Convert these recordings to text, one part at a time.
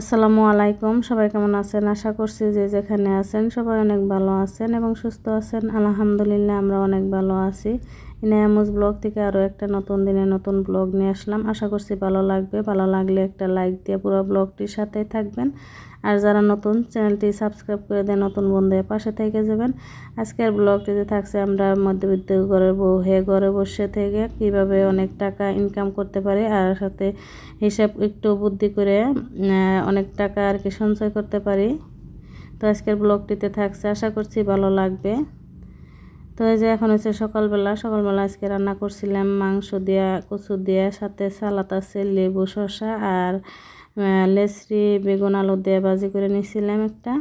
আসসালামু আলাইকুম। সবাই কেমন আছেন? আশা করছি যে যেখানে আছেন সবাই অনেক ভালো আছেন এবং সুস্থ আছেন। আলহামদুলিল্লাহ, আমরা অনেক ভালো আছি। ইনায়ামুজ ব্লগ থেকে আরও একটা নতুন দিনে নতুন ব্লগ নিয়ে আসলাম। আশা করছি ভালো লাগবে। ভালো লাগলে একটা লাইক দিয়ে পুরো ব্লগটির সাথেই থাকবেন। আর যারা নতুন, চ্যানেলটি সাবস্ক্রাইব করে দেন, নতুন বন্ধুদের পাশে থেকে যাবেন। আজকের ব্লগটিতে থাকছে, আমরা মধ্যবিত্ত ঘরের বউ হয়ে ঘরে বসে থেকে কীভাবে অনেক টাকা ইনকাম করতে পারি আর সাথে হিসাব একটু বুদ্ধি করে অনেক টাকা আর কি সঞ্চয় করতে পারি। তো আজকের ব্লগটিতে থাকছে। আশা করছি ভালো লাগবে। তো এই যে এখন হচ্ছে সকালবেলা সকালবেলা আজকে রান্না করছিলাম মাংস দিয়া, কচু দিয়া, সাথে সালাদ আছে, লেবু, শসা আর লেসরি বেগুন, আলু দিয়ে ভাজি করে নিয়েছিলাম একটা।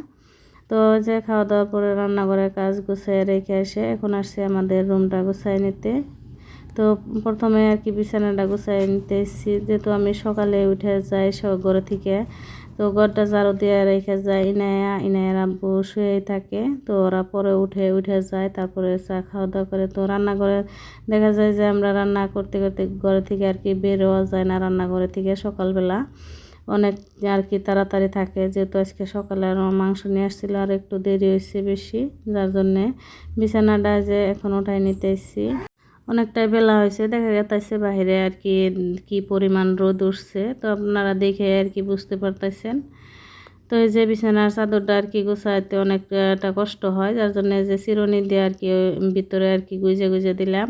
তো যে খাওয়া দাওয়ার পরে রান্নাঘরের কাজ গুছাই রেখে এসে এখন আসছে আমাদের রুমটা গুছাই নিতে। তো প্রথমে আর কি বিছানাটা গুছাই নিতে এসেছি যেহেতু আমি সকালে উঠে যাই ঘরে থেকে। তো ঘরটা ঝাড়ু দিয়ে রেখে যায়, ইনায়া ইনায়ের আব্বু শুয়েই থাকে। তো ওরা পরে উঠে উঠে যায়, তারপরে চা খাওয়া দাওয়া করে। তো রান্নাঘরে দেখা যায় যে আমরা রান্না করতে করতে ঘরে থেকে আর কি বেরোয়া যায় না রান্নাঘরে থেকে সকালবেলা। অনেক আর কি তাড়াতাড়ি থাকে, যেহেতু আজকে সকালে আর মাংস নিয়ে আসছিল আর একটু দেরি হয়েছে বেশি। যার জন্যে বিছানাটা যে এখন ওঠাই নিতে এসেছি অনেকটাই বেলা হয়েছে, দেখা গেছে বাহিরে আর কি কি পরিমাণ রোদ উঠছে, তো আপনারা দেখে আর কি বুঝতে পারতেছেন। তো এই যে বিছানার চাদরটা আর কি গোছাইতে অনেকটা কষ্ট হয়, যার জন্য যে চিরনি দিয়ে আর কি ভিতরে আর কি গুজে গুজে দিলাম।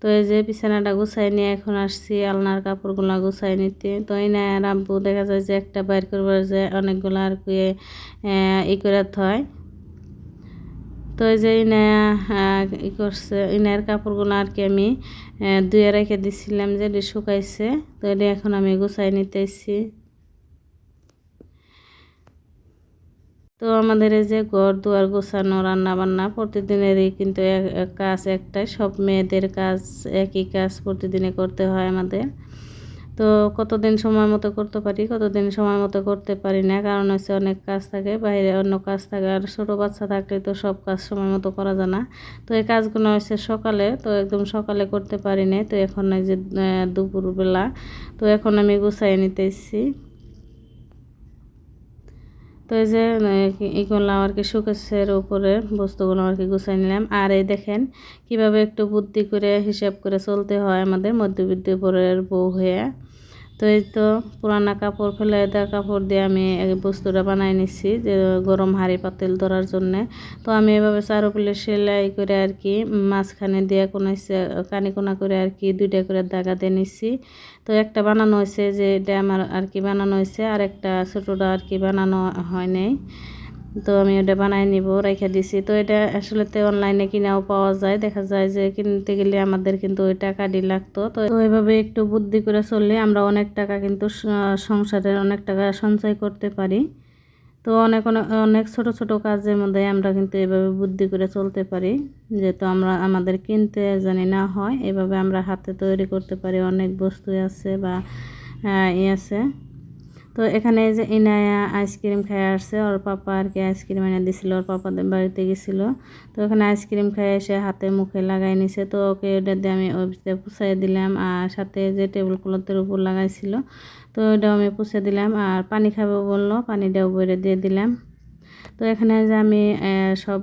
তো এই যে বিছানাটা গুছাই নিয়ে এখন আসছি, আলনার কাপড়গুলো গুছাই নিতে। তো এই না আব্বু দেখা যায় যে একটা বাইর করবার যে অনেকগুলো আর কি ই করে হয় তো এই যে ইনা ই করছে, ইনার কাপড়গুলো আর কি আমি ধুয়ে রেখে দিছিলাম যে শুকাইছে, তো এটি এখন আমি গুছাই নিতেছি। তো আমাদের এই যে ঘর দুয়ার গোছানো রান্না বান্না প্রতিদিনেরই কিন্তু কাজ একটাই, সব মেয়েদের কাজ একই কাজ প্রতিদিনে করতে হয় আমাদের। তো কতদিন সময় মতো করতে পারি? কতদিন সময় মতো করতে পারি না? কারণ হচ্ছে অনেক কাজ থাকে, বাইরে অন্য কাজ থাকে, আর ছোটো বাচ্চা থাকলে তো সব কাজ সময় মতো করা যায় না। তো এই কাজগুলো হচ্ছে সকালে, তো একদম সকালে করতে পারি না তো এখন যে দুপুরবেলা, তো এখন আমি গুছাই নিতেছি। তো এই যে ই করলাম আর কি, শোকেসের উপরে বস্তুগুলো আর কি গুছাই নিলাম। আর এই দেখেন কীভাবে একটু বুদ্ধি করে হিসাব করে চলতে হয় আমাদের মধ্যবিত্ত উপরের বউ হয়ে। তো এই তো পুরানা কাপড় ফেলে দেওয়া কাপড় দিয়ে আমি বস্তুটা বানাই নিচ্ছি যে গরম হাঁড়ি পাতিল ধরার জন্যে। তো আমি এভাবে চারোপিলে সেলাই করে আর কি মাঝখানে দিয়ে কোনো কানি কোনা করে আর কি দুইটা করে দাগা দিয়ে নিচ্ছি তো একটা বানানো হয়েছে যে এটা আমার আর কি বানানো হয়েছে আর একটা ছোটোটা আর কি বানানো হয় নাই। তো আমি ওটা বানাই নিব, রেখে দিছি। তো এটা আসলে তো অনলাইনে কিনাও পাওয়া যায়। দেখা যায় যে কিনতে গেলে আমাদের কিন্তু ওই টাকাটি লাগতো। তো ওইভাবে একটু বুদ্ধি করে চললে আমরা অনেক টাকা কিন্তু সংসারের অনেক টাকা সঞ্চয় করতে পারি। তো অনেক অনেক ছোটো ছোটো কাজের মধ্যে আমরা কিন্তু এভাবে বুদ্ধি করে চলতে পারি। যেহেতু আমরা, আমাদের কিনতে জানি না হয়, এভাবে আমরা হাতে তৈরি করতে পারি। অনেক বস্তু আছে বা ই আছে। তো এখানে যে ইনায়া আইসক্রিম খাই আসছে, ওর পাপা আর কি আইসক্রিম এনে দিছিল, ওর পাপাদের বাড়িতে গেছিল। তো ওখানে আইসক্রিম খাই এসে হাতে মুখে লাগাই নিছে, তো ওকে ওটা দিয়ে আমি অফিসে পুষাই দিলাম আর সাথে যে টেবিল ক্লথের উপর লাগাইছিল, তো ওটাও আমি পুষে দিলাম আর পানি খাবে বলল, পানিটাও বইরে দিয়ে দিলাম। তো এখানে যে আমি সব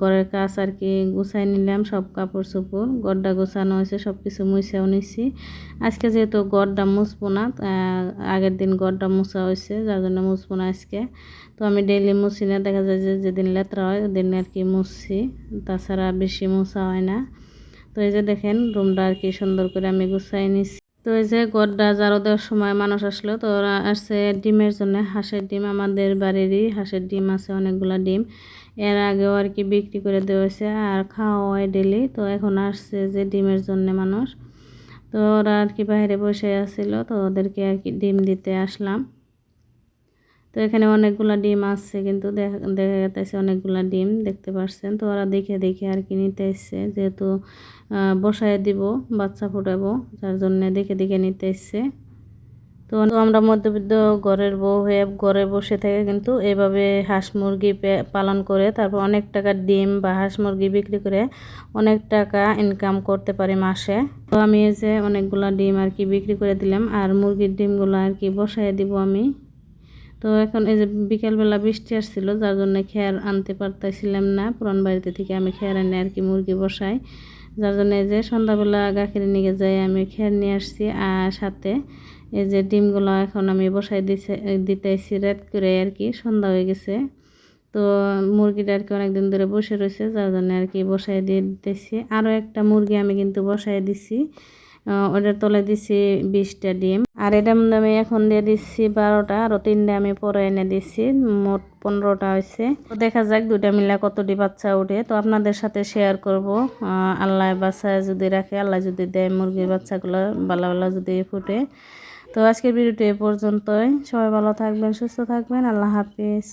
ঘরের কাজ আর কি গুছাই নিলাম, সব কাপড় চোপড় গড়টা গোছানো হয়েছে সব কিছু মুছেও নিছি। আজকে যেহেতু গড়টা মুছবো না আগের দিন গড়টা মুছা হয়েছে, যার জন্য মুছবো না আজকে। তো আমি ডেইলি মুছি না, দেখা যায় যে যেদিন লেতরা হয়, ওদিন আর কি মুছছি তাছাড়া বেশি মুছা হয় না। তো এই যে দেখেন, রুমটা আর কি সুন্দর করে আমি গুছাই নিছি। তো এই যে গড্ডা জারো দেওয়ার সময় মানুষ আসলো, তো ওরা আসছে ডিমের জন্য। হাঁসের ডিম আমাদের বাড়িরই, হাঁসের ডিম আছে অনেকগুলো ডিম। এর আগেও আর কি বিক্রি করে দেওয়া হয়েছে আর খাওয়া হয় ডেলি তো এখন আসছে যে ডিমের জন্য মানুষ। তো ওরা আর কি বাইরে বসে আসছিল তো ওদেরকে আর কি ডিম দিতে আসলাম। তো এখানে অনেকগুলো ডিম আসছে কিন্তু দেখা যাচ্ছে অনেকগুলো ডিম, দেখতে পাচ্ছেন তো ওরা দেখে দেখে আর কি নিতে এসছে যেহেতু বসায় দিব, বাচ্চা ফুটাবো, যার জন্য দেখে দেখে নিতে এসছে তো আমরা মধ্যবিত্ত ঘরের বউ হয়ে ঘরে বসে থেকে কিন্তু এভাবে হাঁস মুরগি পালন করে তারপর অনেক টাকা ডিম বা হাঁস মুরগি বিক্রি করে অনেক টাকা ইনকাম করতে পারি মাসে। তো আমি এই যে অনেকগুলো ডিম আর কি বিক্রি করে দিলাম, আর মুরগির ডিমগুলো আর কি বসাই দিব আমি। তো এখন এই যে বিকেলবেলা বৃষ্টি আসছিল, যার জন্য খেয়ার আনতে পারতেছিলাম না। পুরান বাড়িতে থেকে আমি খেয়ার এনে আর কি মুরগি বসাই। যার জন্য এই যে সন্ধ্যাবেলা গাখির নিয়ে যাই, আমি খেয়ার নিয়ে আসছি। আর সাথে এই যে ডিমগুলো এখন আমি বসাই দিছে, দিতেছি রেড করে আর কি, সন্ধ্যা হয়ে গেছে। তো মুরগিটা আর কি অনেকদিন ধরে বসে রয়েছে, যার জন্য আর কি বসাই দিয়ে দিতেছি। আরও একটা মুরগি আমি কিন্তু বসাই দিছি। ওটার তলে দিছি বিশটা ডিম। আর এটার আমি এখন দিয়ে দিচ্ছি বারোটা আরও তিনটা আমি পরে এনে দিচ্ছি, মোট পনেরোটা হয়েছে তো দেখা যাক দুইটা মিলে কতটি বাচ্চা উঠে। তো আপনাদের সাথে শেয়ার করব আল্লাহ বাচ্চা যদি রাখে, আল্লাহ যদি দেয়, মুরগির বাচ্চাগুলো ভালো ভালো যদি ফুটে। তো আজকের ভিডিওটি এ পর্যন্তই। সবাই ভালো থাকবেন, সুস্থ থাকবেন। আল্লাহ হাফিজ।